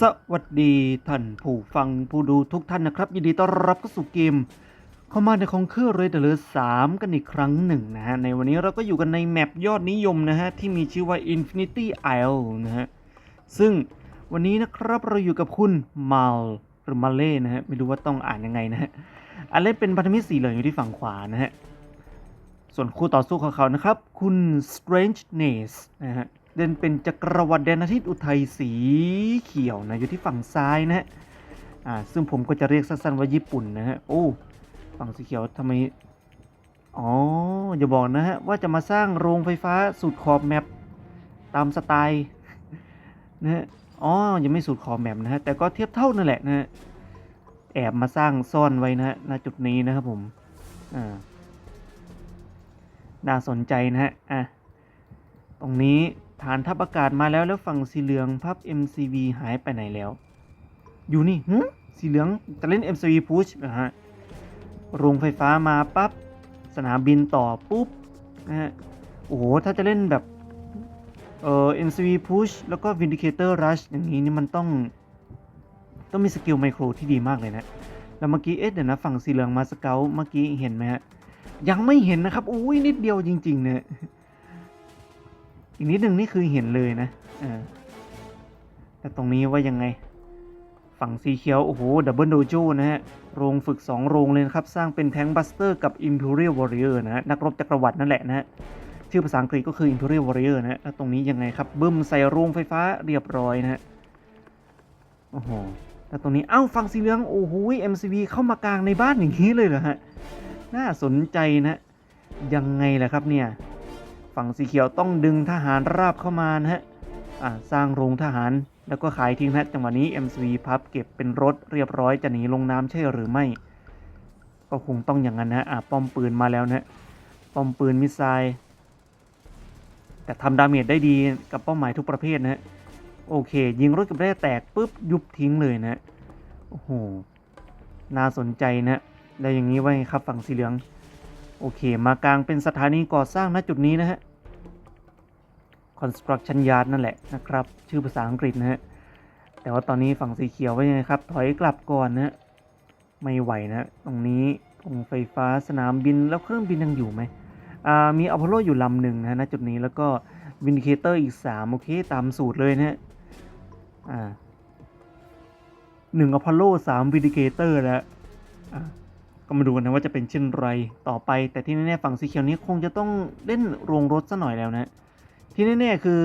สวัสดีท่านผู้ฟังผู้ดูทุกท่านนะครับ ยินดีต้อนรับเข้าสู่เกมเข้ามาในของเครื่องเรเดอร์สามกันอีกครั้งหนึ่งนะฮะ ในวันนี้เราก็อยู่กันในแมปยอดนิยมนะฮะ ที่มีชื่อว่า Infinity Isle นะฮะ ซึ่งวันนี้นะครับเราอยู่กับคุณมาลหรือมาเล่นะฮะ ไม่รู้ว่าต้องอ่านยังไงนะฮะอันเล่นเป็นพันธมิตรสีเหลืองอยู่ที่ฝั่งขวานะฮะส่วนคู่ต่อสู้ของเขานะครับ คุณ Strangeness นะฮะ เล่นเป็นจักรวรรดิแดนอาทิตย์อุทัยสีเขียวนะอยู่ที่ฝั่งซ้ายนะฮะอ่าซึ่งผมก็จะเรียกสั้นๆว่าญี่ปุ่นนะฮะโอ้ฝั่งสีเขียวทำไมอ๋ออย่าบอกนะฮะว่าจะมาสร้างโรงไฟฟ้าสุดขอบแมปตามสไตล์นะฮะอ๋อยังไม่สุดขอบแมปนะฮะแต่ก็เทียบเท่านั่นแหละนะฮะแอบมาสร้างซ่อนไว้นะฮะณจุดนี้นะครับผมอ่าน่าสนใจนะฮะอะตรงนี้ ฐานทัพอากาศมาแล้วแล้วฝั่งสีเหลืองพับ MCV หายไปไหนแล้ว อยู่นี่หึสีเหลืองจะเล่น MCV push นะฮะโรงไฟฟ้ามาปั๊บสนามบินต่อปุ๊บนะฮะโอ้โห ถ้าจะเล่นแบบเอ่อ MCV push แล้วก็ Vindicator rush อย่างนี้นี่มันต้อง ต้องมีสกิลไมโครที่ดีมากเลยนะ แล้วเมื่อกี้เอ๊ะเดี๋ยวนะฝั่งสีเหลืองมาสเกลเมื่อกี้เห็นไหมฮะยังไม่เห็นนะครับอุ้ยนิดเดียวจริงๆเนี่ย อีกนิดหนึ่งนี่คือเห็นเลยนะเออแต่ตรงนี้ว่ายังไง ฝั่งสีเขียว โอ้โห ดับเบิลโดโจนะฮะ โรงฝึก 2 โรงเลยนะครับ สร้างเป็นแทงบัสเตอร์กับ Imperial Warrior นะฮะ นักรบจักรวรรดินั่นแหละนะฮะ ชื่อภาษาอังกฤษก็คือ Imperial Warrior นะฮะแล้วตรงนี้ยังไงครับบึ้มใส่โรงไฟฟ้าเรียบร้อยนะฮะ โอ้โหแล้วตรงนี้ เอ้าฝั่งสีเหลือง โอ้โห MCV เข้ามากลางในบ้านอย่างนี้เลยเหรอฮะ น่าสนใจนะ ยังไงล่ะครับเนี่ย ฝั่งสีเขียวต้องดึงทหารราบเข้ามานะฮะสร้างโรงทหารแล้วก็ขายทิ้งนะจังหวะนี้ MCV พับเก็บเป็นรถเรียบร้อยจะหนีลงน้ำใช่หรือไม่ ก็คงต้องอย่างนั้นนะอ่าป้อมปืนมาแล้วนะป้อมปืนมิสไซล์แต่ทำดาเมจได้ดีกับเป้าหมายทุกประเภทนะโอเค ยิงรถกับแร่แตกปุ๊บยุบทิ้งเลยนะโอ้โหน่าสนใจนะแล้วอย่างนี้ไว่าไงครับฝั่งสีเหลือง โอเค มากลางเป็นสถานีก่อสร้างณจุดนี้นะฮะ construction yard นั่นแหละนะครับ ชื่อภาษาอังกฤษนะฮะ แต่ว่าตอนนี้ฝั่งสีเขียวว่ายังไงครับ ถอยกลับก่อนนะไม่ไหวนะ ตรงนี้ตรงไฟฟ้าสนามบินแล้วเครื่องบินยังอยู่ไหมอ่ามีอพอลโลอยู่ลำหนึ่งนะณจุดนี้แล้วก็วินดิเคเตอร์อีก 3 โอเค ตามสูตรเลยนะฮะอ่าหนึ่งอพอลโลสามวินดิเคเตอร์แล้วอ่า มาดูกันนะว่าจะเป็นเช่นไรต่อไป แต่ที่แน่ๆฝั่งสีเขียวนี้คงจะต้องเล่นโรงรถซะหน่อยแล้วนะ ที่แน่ๆคือ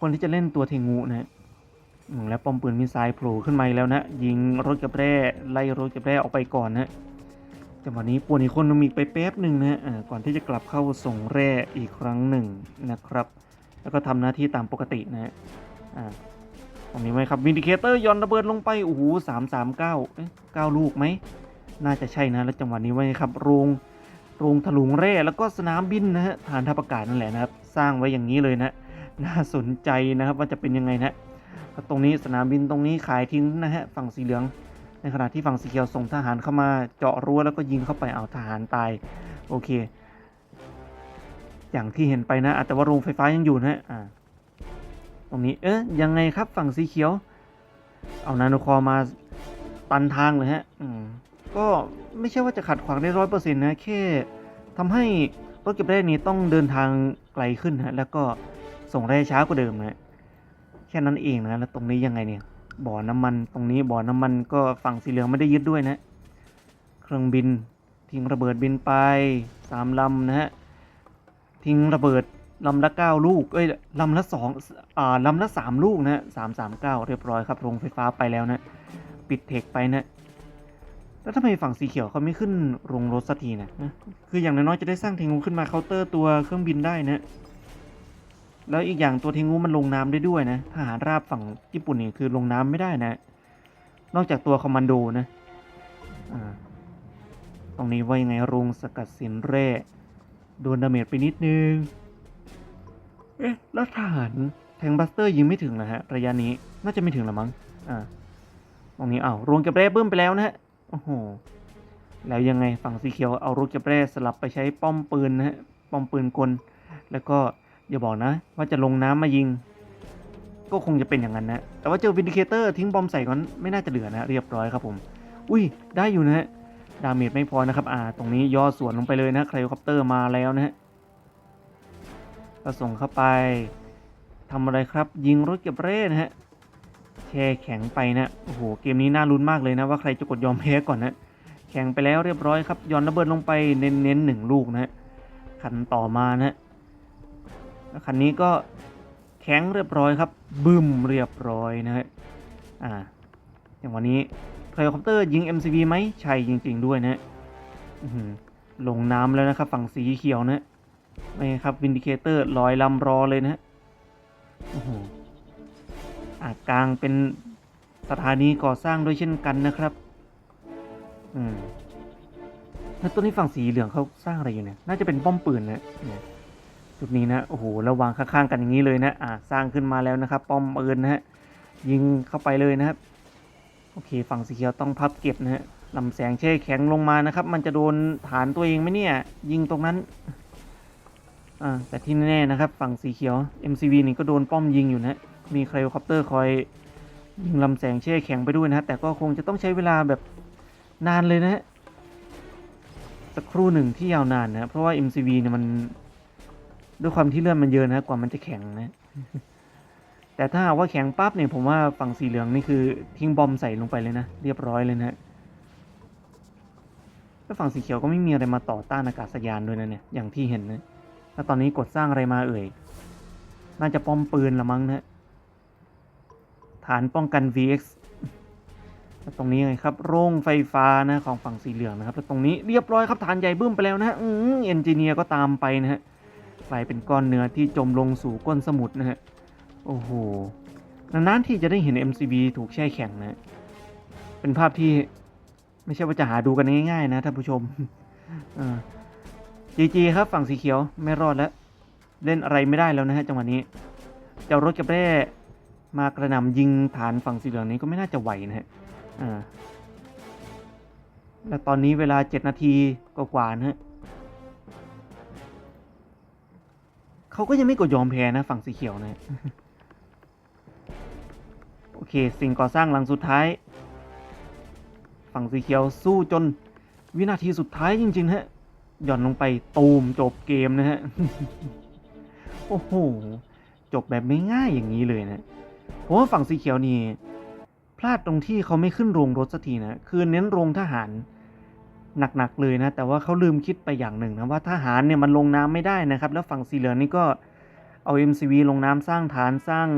คนที่จะเล่นตัวเทงูนะแล้วป้อมปืนมิสไซล์โผล่ขึ้นมาอีกแล้วนะ ยิงรถกับแร่ไล่รถกับแร่ออกไปก่อนนะจังหวะนี้ปวนอีกคนนึงมีไปแป๊บหนึ่งนะก่อนที่จะกลับเข้าส่งแร่อีกครั้งหนึ่งนะครับ แล้วก็ทำหน้าที่ตามปกตินะฮะอ่าตรงนี้ไหมครับวินดิเคเตอร์ย่อนระเบิดลงไปโอ้โหสามสามเก้าเก้าลูกไหม น่าจะใช่นะ แล้วจังหวะนี้ไว้ครับโรงโรงถลุงแร่แล้วก็สนามบินนะฮะฐานทัพอากาศนั่นแหละนะครับ สร้างไว้อย่างนี้เลยนะน่าสนใจนะครับว่าจะเป็นยังไงนะแล้วตรงนี้สนามบินตรงนี้ขายทิ้งนะฮะฝั่งสีเหลืองในขณะที่ฝั่งสีเขียวส่งทหารเข้ามาเจาะรั้วแล้วก็ยิงเข้าไปเอาทหารตายโอเค อย่างที่เห็นไปนะแต่ว่าโรงไฟฟ้ายังอยู่นะฮะอ่าตรงนี้เอ๊ะยังไงครับฝั่งสีเขียว เอานาโนคอมาตันทางเลยฮะอืม ก็ไม่ใช่ว่าจะขัดขวางได้ร้อยเปอร์เซ็นต์นะแค่ทำให้รถเก็บแร่นี้ต้องเดินทางไกลขึ้นฮะแล้วก็ส่งแร่ช้ากว่าเดิมฮะแค่นั้นเองนะแล้วตรงนี้ยังไงเนี่ยบ่อน้ำมันตรงนี้บ่อน้ำมันก็ฝั่งสีเหลืองไม่ได้ยึดด้วยนะ เครื่องบิน ทิ้งระเบิดบินไปสามลำนะฮะทิ้งระเบิดลำละเก้าลูกเอ้ยลำละสองอ่าลำละสามลูกนะสามสามเก้าเรียบร้อยครับโรงไฟฟ้าไปแล้วนะ ปิดเทคไปนะ แล้วทำไมฝั่งสีเขียวเขาไม่ขึ้นโรงรถสักทีนะคืออย่างน้อยๆจะได้สร้างเทงูขึ้นมาเคาน์เตอร์ตัวเครื่องบินได้นะ แล้วอีกอย่างตัวเทงูมันลงน้ำได้ด้วยนะทหารราบฝั่งญี่ปุ่นนี่คือลงน้ำไม่ได้นะ นอกจากตัวคอมมานโดนะอ่าตรงนี้ว่ายังไงโรงสกัดสินแร่โดนดาเมจไปนิดนึง เอ๊ะ แล้วทหารแทงบัสเตอร์ยิงไม่ถึงนะฮะ ระยะนี้น่าจะไม่ถึงละมั้ง อ่า ตรงนี้เอารวงก็บแร่เบิ้มไปแล้วนะฮะ โอ้โห แล้วยังไงฝั่งสีเขียวเอารถเก็บแร่สลับไปใช้ป้อมปืนนะฮะ ป้อมปืนกล แล้วก็อย่าบอกนะ ว่าจะลงน้ำมายิง ก็คงจะเป็นอย่างนั้นนะ แต่ว่าเจอวินดิเคเตอร์ทิ้งบอมใส่ก่อนไม่น่าจะเหลือนะ เรียบร้อยครับผม อุ้ย ได้อยู่นะฮะ ดาเมจไม่พอนะครับ อ่า ตรงนี้ย่อส่วนลงไปเลยนะ ไคลคอปเตอร์มาแล้วนะฮะก็ส่งเข้าไปทำอะไรครับ ยิงรถเก็บเร่นะฮะ แช่แข็งไปนะโอ้โหเกมนี้น่าลุ้นมากเลยนะว่าใครจะกดยอมแพ้ก่อนนะแข่งไปแล้วเรียบร้อยครับย้อนระเบิดลงไปเน้นๆหนึ่งลูกนะคันต่อมานะแล้วคันนี้ก็แข็งเรียบร้อยครับบึ้มเรียบร้อยนะฮะอ่าอย่างวันนี้ไคลคอปเตอร์ยิง MCV ไหมใช่จริง ๆ ด้วยนะฮะลงน้ำแล้วนะครับ ฝั่งสีเขียวนะไม่ครับวินดิเคเตอร์ลอยลำรอเลยนะฮะโอ้โห กลางเป็นสถานีก่อสร้างด้วยเช่นกันนะครับอืมแล้วตัวนี้ฝั่งสีเหลืองเขาสร้างอะไรอยู่เนี่ย น่าจะเป็นป้อมปืนนะเนี่ยจุดนี้นะ โอ้โห ระวางข้างๆกันอย่างนี้เลยนะ อ่า สร้างขึ้นมาแล้วนะครับ ป้อมปืนนะฮะ ยิงเข้าไปเลยนะครับ โอเค ฝั่งสีเขียวต้องพับเก็บนะฮะลำแสงแช่แข็งลงมานะครับ มันจะโดนฐานตัวเองไหมเนี่ย ยิงตรงนั้น อ่า แต่ที่แน่ๆนะครับ ฝั่งสีเขียว MCV นี่ก็โดนป้อมยิงอยู่นะ มีไคลคอปเตอร์คอยยิงลำแสงแช่แข็งไปด้วยนะฮะแต่ก็คงจะต้องใช้เวลาแบบนานเลยนะฮะสักครู่หนึ่งที่ยาวนานนะ เพราะว่า MCV เนี่ยมันด้วยความที่เลื่อนมันเยอะนะกว่ามันจะแข็งนะ แต่ถ้าหากว่าแข็งปั๊บเนี่ยผมว่าฝั่งสีเหลืองนี่คือทิ้งบอมใส่ลงไปเลยนะ เรียบร้อยเลยนะแล้วฝั่งสีเขียวก็ไม่มีอะไรมาต่อต้านอากาศยานด้วยนะเนี่ยอย่างที่เห็นนะแล้วตอนนี้กดสร้างอะไรมาเอ่ย น่าจะป้อมปืนละมั้งนะ ฐานป้องกัน VX แล้วตรงนี้ไงครับ โรงไฟฟ้านะของฝั่งสีเหลืองนะครับ แล้วตรงนี้เรียบร้อยครับฐานใหญ่บึ้มไปแล้วนะฮะอืมเอนจิเนียร์ก็ตามไปนะฮะกลายเป็นก้อนเนื้อที่จมลงสู่ก้นสมุทรนะฮะ โอ้โห นานๆที่จะได้เห็น MCB ถูกแช่แข็งนะ เป็นภาพที่ไม่ใช่ว่าจะหาดูกันง่ายๆนะท่านผู้ชมจีจีครับฝั่งสีเขียวไม่รอดแล้ว เล่นอะไรไม่ได้แล้วนะฮะจังหวะนี้ เจ้ารถก็บแร่ มากระหน่ำยิงฐานฝั่งสีเหลืองนี้ก็ไม่น่าจะไหวนะฮะอ่าและตอนนี้เวลาเจ็ดนาทีก็กว่าๆนะฮะเขาก็ยังไม่กดยอมแพ้นะฝั่งสีเขียวนะโอเค สิ่งก่อสร้างหลังสุดท้าย ฝั่งสีเขียวสู้จนวินาทีสุดท้ายจริงๆฮะหย่อนลงไปตูมจบเกมนะฮะ โอ้โห จบแบบไม่ง่ายอย่างนี้เลยนะ เพราะว่าฝั่งสีเขียวนี่พลาดตรงที่เขาไม่ขึ้นโรงรถสักทีนะ คือเน้นโรงทหารหนักๆเลยนะ แต่ว่าเขาลืมคิดไปอย่างหนึ่งนะว่าทหารเนี่ยมันลงน้ำไม่ได้นะครับ แล้วฝั่งสีเหลืองนี่ก็เอา MCV ลงน้ำสร้างฐานสร้าง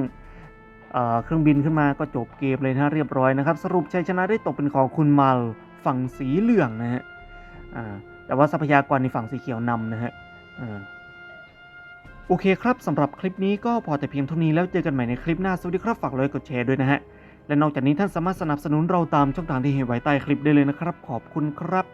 เเครื่องบินขึ้นมาก็จบเกมเลยนะเรียบร้อยนะครับ สรุปชัยชนะได้ตกเป็นของคุณมาลฝั่งสีเหลืองนะฮะแต่ว่าทรัพยากรในฝั่งสีเขียวนำนะฮะ โอเคครับสำหรับคลิปนี้ก็พอแต่เพียงเท่านี้แล้วเจอกันใหม่ในคลิปหน้า สวัสดีครับฝากไลค์กดแชร์ด้วยนะฮะ และนอกจากนี้ท่านสามารถสนับสนุนเราตามช่องทางที่เห็นไว้ใต้คลิปได้เลยนะครับ ขอบคุณครับ